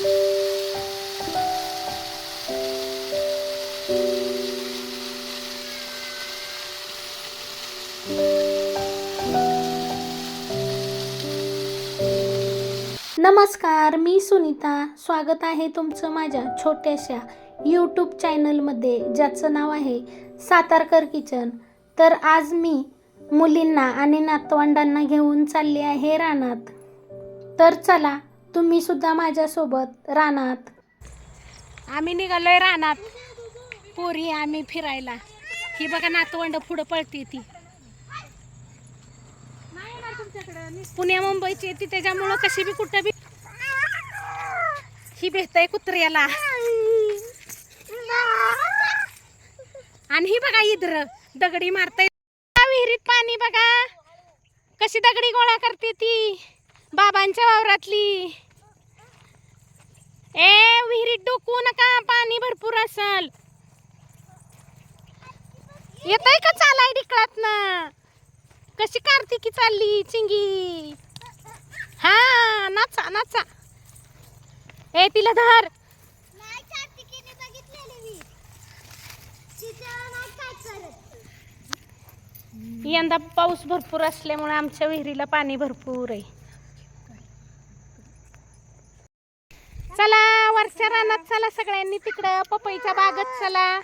नमस्कार मी सुनीता. स्वागत आहे तुमचं माझ्या छोट्याशा यूट्यूब चॅनलमध्ये ज्याचं नाव आहे सातारकर किचन. तर आज मी मुलींना आणि नातवंडांना घेऊन चालली आहे रानात. तर चला तुम्ही सुद्धा माझ्यासोबत रानात. आम्ही निघालोय रानात. पोरी आम्ही फिरायला. ही बघा नातवंड पुढं पळते ती. पुण्या मुंबईची ती त्याच्यामुळं कशी बी कुठं बी ही भेटतय कुत्र्याला. आणि ही बघा इद्र दगडी मारताय. विहिरीत पाणी बघा. कशी दगडी गोळा करते ती बाबांच्या वावरातली. ए विहिरीत डोकवू नका पाणी भरपूर असल. येतय का चालाय डिकळात ना कशी कार्तिकी चालली चिंगी? हा नाचा नाचा. ए तिला धर. यंदा पाऊस भरपूर असल्यामुळे आमच्या विहिरीला पाणी भरपूर आहे. चला वरच्या रानात चला सगळ्यांनी तिकडं पपईच्या बागत चला.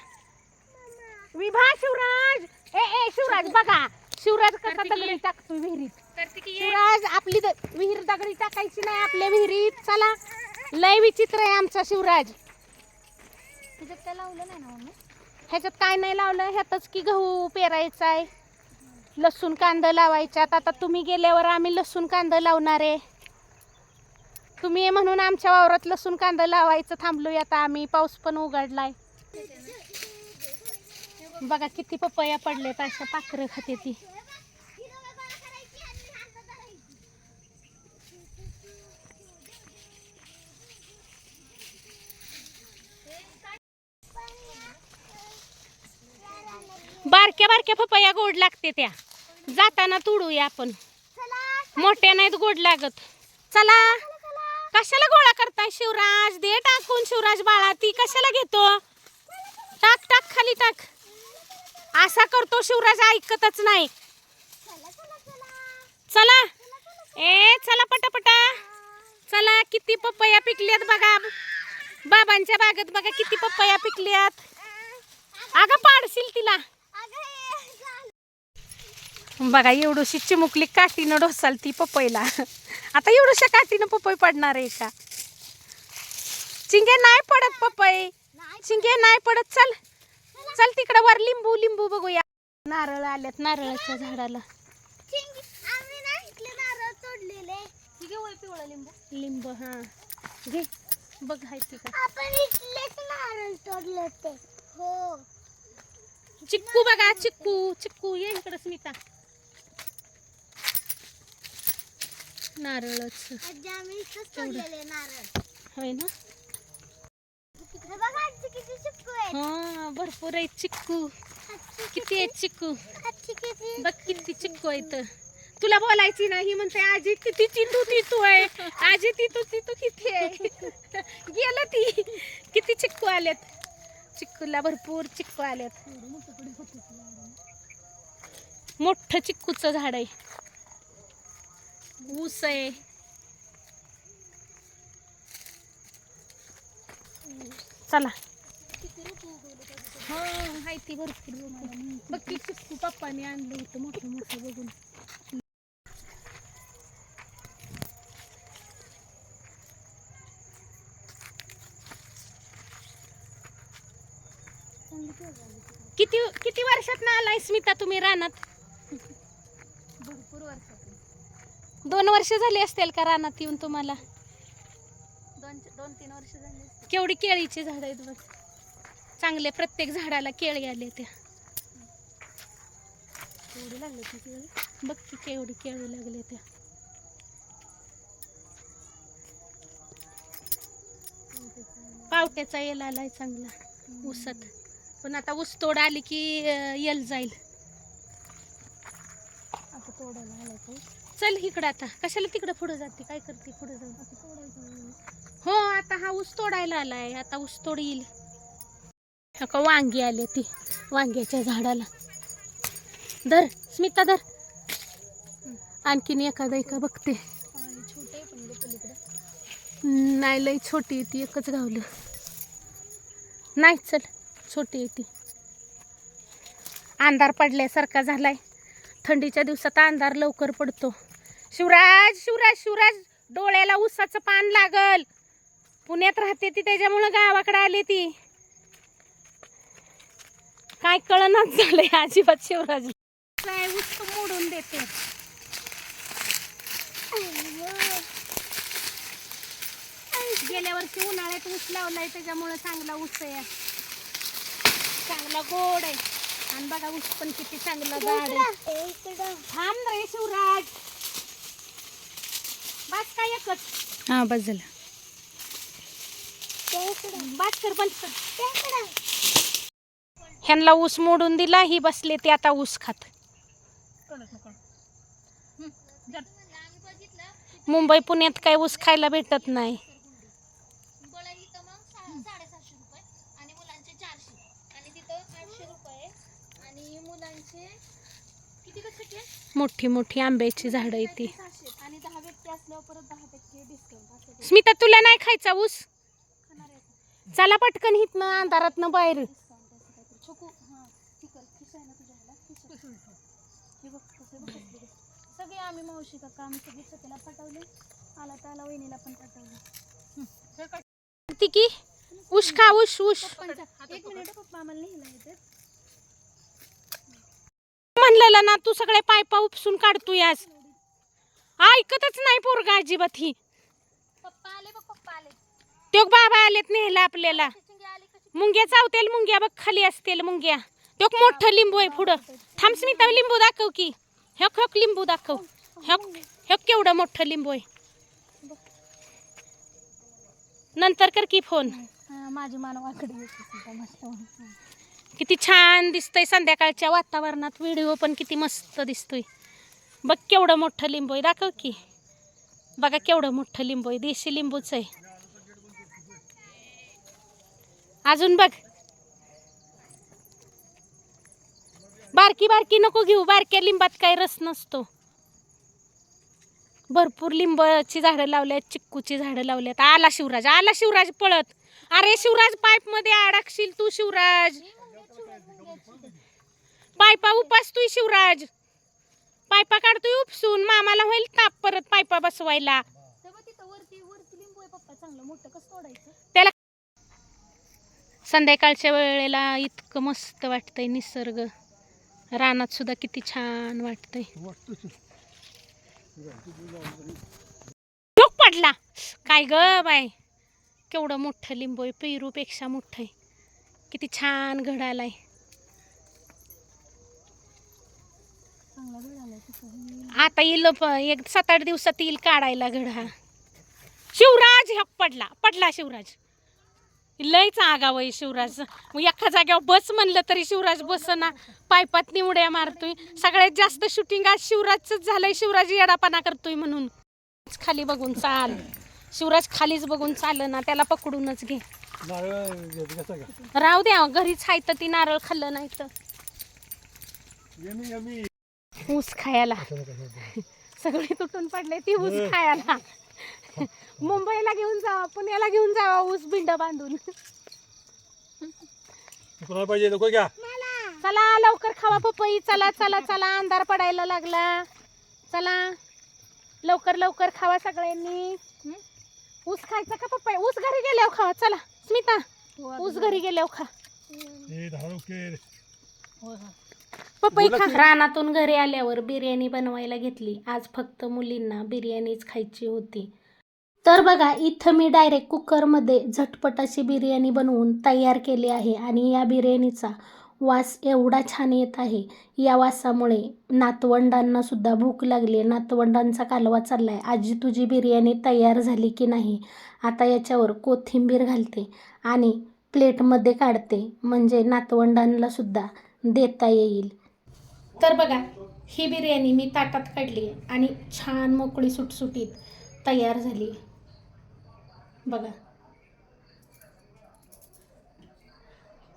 विभा शिवराज! ए ए शिवराज बघा. शिवराज कसा दगडी टाकतो विहिरीत. शिवराज आपली द- विहीर दगडी टाकायची नाही आपल्या विहिरीत. चला. लय विचित्र आहे आमचा शिवराज. ह्याच्यात काय नाही लावलं ह्यातच की गहू पेरायचा आहे. लसूण कांदा लावायच्यात आता तुम्ही गेल्यावर आम्ही लसूण कांदा लावणार आहे. तुम्ही म्हणून आमच्या वावरात लसूण कांदा लावायचं थांबलोय आता आम्ही. पाऊस पण उघडलाय. बघा किती पपया पडलेत अशा पाखरं खाते ती बारक्या बारक्या पपया गोड लागते त्या. जाताना तुडूया आपण. मोठ्या नाहीत गोड लागत. चला. कशाला गोळा करताय शिवराज? दे टाकून शिवराज बाळा ती कशाला घेतो? टाक टाक खाली टाक. असा करतो शिवराज ऐकतच नाही. चला. ए चला पटापटा. चला किती पपया पिकल्यात बघा. बाबांच्या बागेत बघा किती पपया पिकल्यात. अगं पाडशील तिला. बघा एवढीशी चिमुकली काठीनं ढोसाल ती पपईला. आता एवढ्याशा काठीनं पपई पडणार आहे का? चिंगे नाही पडत पपई. चिंगे नाही पडत. चल. चल तिकडं वर लिंबू लिंबू बघूया. नारळ आल्यात नारळाच्या झाडाला. लिंब. हा. घे. बघ हाय ती का आपण इथलेच नारळ तोडले ते हो. चिक्कू बघा चिक्कू. चिक्कू ये इकडं स्मिता. नारळच. होय ना? हे भरपूर आहेत चिक्कू. किती आहेत चिक्कू? बघ किती चिक्कू आहेत. तुला बोलायची नाही म्हणते आजी किती चिंतू तितू आहे. आजी तितू तितू किती आहे? गेलं ती. किती चिक्कू आल्यात चिक्कूला भरपूर चिक्कू आल्यात मोठं चिक्कूचं झाड आहे. ऊस आहे चला. हो हाय ती भरपूर बघ की चिक्कू पप्पाने आणलं होतं मोठं मोठं बघून. किती किती वर्षात ना आलाय स्मिता तुम्ही रानात? भरपूर वर्षातून दोन वर्ष झाली असतील का रानात येऊन तुम्हाला? दोन दोन तीन वर्ष झाली केवढी केळीची झाड आहेत बघ. चांगले प्रत्येक झाडाला केळी आले त्या लागली ती केळी बघ की केवढी केळी लागले त्या पावट्याचा येल आलाय चांगला ऊसात. पण आता ऊस तोड आली की येल जाईल. आता तोडायला आलाय पाऊस चल इकडं आता. कशाला तिकडं पुढं जाते? काय करते पुढं जाऊन? हो आता हा ऊस तोडायला आलाय. आता ऊस तोड येईल. का वांगी आले ती वांग्याच्या झाडाला. धर स्मिता धर. आणखीन एखादा एका बघते. नाही लई छोटी आहे ती एकच गावलं. नाही चल छोटी येते अंधार पडल्यासारखा झालाय. थंडीच्या दिवसात अंधार लवकर पडतो. शिवराज शिवराज शिवराज डोळ्याला उसाचं पान लागल. पुण्यात राहते ती त्याच्यामुळं गावाकडे आली ती. काय कळनाच झालंय अजिबात शिवराज. काय ऊस मोडून देते. गेल्या वर्षी उन्हाळ्यात ऊस लावलाय त्याच्यामुळं चांगला ऊस आहे. चांगला गोड आहे. आणि बघा ऊस पण किती चांगला गाड आहे. इकडं. थांब रे शिवराज. बस काय एकच? हा बस झालं. बस कर बंद कर. ह्यांना ऊस मोडून दिला ही बसले ते आता ऊस खात. मुंबई पुण्यात काय ऊस खायला भेटत नाही. गोळा इथं मग सा- साडेसातशे रुपये आणि मुलांचे चारशे. आणि तिथं आठशे रुपये. आणि मुलांचे किती टक्के मोठी मोठी आंब्याची झाडं आहे स्मिता तुला नाही खायचा ऊस? चला पटकन हितनं अंधारातनं बाहेर. हां हे. सगळे आम्ही मावशी काका आम्ही सगळे सगळ्याला पाठवले. आला त्याला वहिनीला पण पाठवले. ती की ऊस खा ऊस पप्पांचा. एक मिनिट पप्पा आम्हाला लिहिला म्हणलेलं ना तू सगळे पायपा उपसून काढतोय आज. ऐकतच नाही पोरगा अजिबात ही. पप्पा आले बघ पप्पा आले. तो बाबा आलेत नेहला आपल्याला. चिंगी आली कशी मुंग्या चावतेल मुंग्या बघ खाली असतील मुंग्या. तो मोठं लिंबू आहे पुढं. थांब स्मिता लिंबू दाखव की. ह्योक ह्योक लिंबू दाखव. ह्योक ह्योक केवढं मोठं लिंबू आहे. नंतर कर की फोन. हा, माझी मानवाकडे येते. किती छान दिसतंय संध्याकाळच्या वातावरणात. व्हिडिओ पण किती मस्त दिसतोय. बघ केवढं मोठं लिंबू आहे दाखव की. बघा केवढं मोठं लिंबू आहे देशी लिंबूच आहे. अजून बघ. बारकी बारकी नको घेऊ बारक्या लिंबात काही रस नसतो. भरपूर लिंबाची झाडं लावल्यात चिक्कूची झाडं लावल्यात. आला शिवराज आला शिवराज पळत. अरे शिवराज पाईपमध्ये अडकशील तू शिवराज. पायपा उपास उपासतोय शिवराज. पायपा काढतोय उपसून मामाला होईल ताप परत पायपा बसवायला. त्याला संध्याकाळच्या वेळेला इतकं मस्त वाटतंय निसर्ग. रानात सुद्धा किती छान वाटतंय. लोक पडला. काय ग बाय केवढं मोठं लिंबू आहे पेरूपेक्षा मोठं आहे. किती छान घड. आता येईल एक सात आठ दिवसात येईल काढायला घड. हा शिवराज ह्या पडला पडला शिवराज. लयच आगाव आहे शिवराज. मग एका जाग्यावर बस म्हणलं तरी शिवराज बस ना पायपात निवड्या मारतोय. सगळ्यात जास्त शूटिंग आज शिवराजच झालंय. शिवराज येडापणा करतोय म्हणून. खाली बघून चाल. शिवराज खालीच बघून चाल ना त्याला पकडूनच घे. राहू द्या घरीच आहे तर ती नारळ खाल्लं नाही तर. ऊस खायला. सगळे तुटून पडले ती ऊस खायला. मुंबईला घेऊन जावा पुण्याला घेऊन जावा ऊस बिंड बांधून. पाहिजे चला लवकर खावा पपई. चला चला चला. अंधार पडायला लागला. चला. लवकर लवकर खावा सगळ्यांनी. हं? ऊस खायचा का पपई? ऊस घरी गेल्यावर खावा. चला स्मिता ऊस घरी गेल्यावर खा. हे. पपई खा. रानातून घरी आल्यावर बिर्याणी बनवायला घेतली. आज फक्त मुलींना बिर्याणीच खायची होती. तर बघा इथं मी डायरेक्ट कुकरमध्ये झटपट अशी बिर्याणी बनवून तयार केली आहे आणि या बिर्याणीचा वास एवढा छान येत आहे. या वासामुळे नातवंडांना सुद्धा भूक लागली आहे. नातवंडांचा कालवा चालला आहे आजी तुझी बिर्याणी तयार झाली की नाही? आता याच्यावर कोथिंबीर घालते आणि प्लेटमध्ये काढते. म्हणजे नातवंडांना सुद्धा देता येईल. तर बघा ही बिर्याणी मी ताटात काढली आणि छान मोकळी सुटसुटीत तयार झाली. बघा.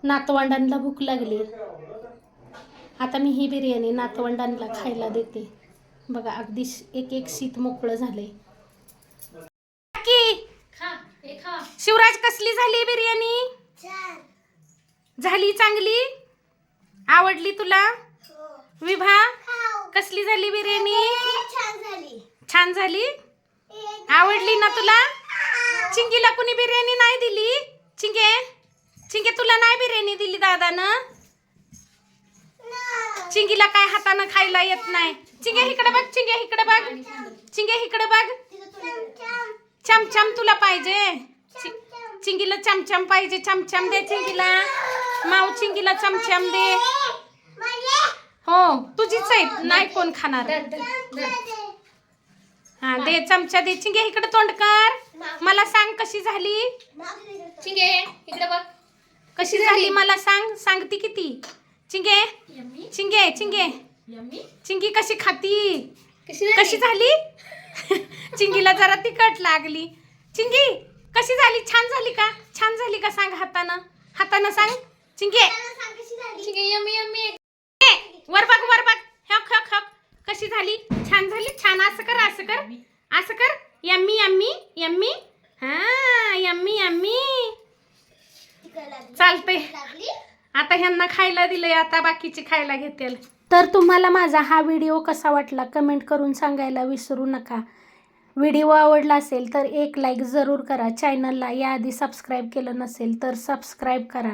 नातवंडांना भूक लागली. आता मी ही बिर्याणी नातवंडांना खायला देते. बघा अगदी एक एक शीत मोकळं झालंय. की शिवराज कसली झाली बिर्याणी? झाली चांगली? आवडली तुला? विभा कसली झाली बिर्याणी? छान झाली? आवडली ना तुला? चिंगीला कुणी बिर्याणी नाही दिली? चिंगे चिंगे तुला नाही बिर्याणी दिली दादानं? चिंगीला काय हातानं खायला येत नाही. चिंगे इकडे बघ चिंगे इकडे बघ. चिंगे इकडे बघ. चमचम तुला पाहिजे. चि- चिंगीला चमचम पाहिजे. चमचम दे चिंगीला. माऊ चिंगीला चमचम दे. हो तुझीच आहे नाही कोण खाणार. हा दे चमचा दे. चिंगे इकडे तोंड कर. मला सांग कशी झाली? चिंगे इकडे बघ. कशी झाली मला सांग. सांगती किती? चिंगे चिंगे चिंगे चिंगी कशी खाती? कशी कशी झाली? चिंगीला जरा तिखट लागली. चिंगी कशी झाली? छान झाली का? छान झाली का सांग हातानं? हातानं सांग. चिंगे चिंगे यम्मी यम्मी. वर बघ वर बघ. हक हक हक. कशी झाली? छान झाली? छान. असं कर असं कर. असं कर. Yummy yummy yummy. हा यम्मी यम्मी. चालतंय. आता ह्यांना खायला दिलंय. आता बाकीचे खायला घेतील. तर तुम्हाला माझा हा व्हिडिओ कसा वाटला कमेंट करून सांगायला विसरू नका. व्हिडिओ आवडला असेल तर एक लाईक जरूर करा. चॅनलला याआधी सबस्क्राईब केलं नसेल तर सबस्क्राईब करा.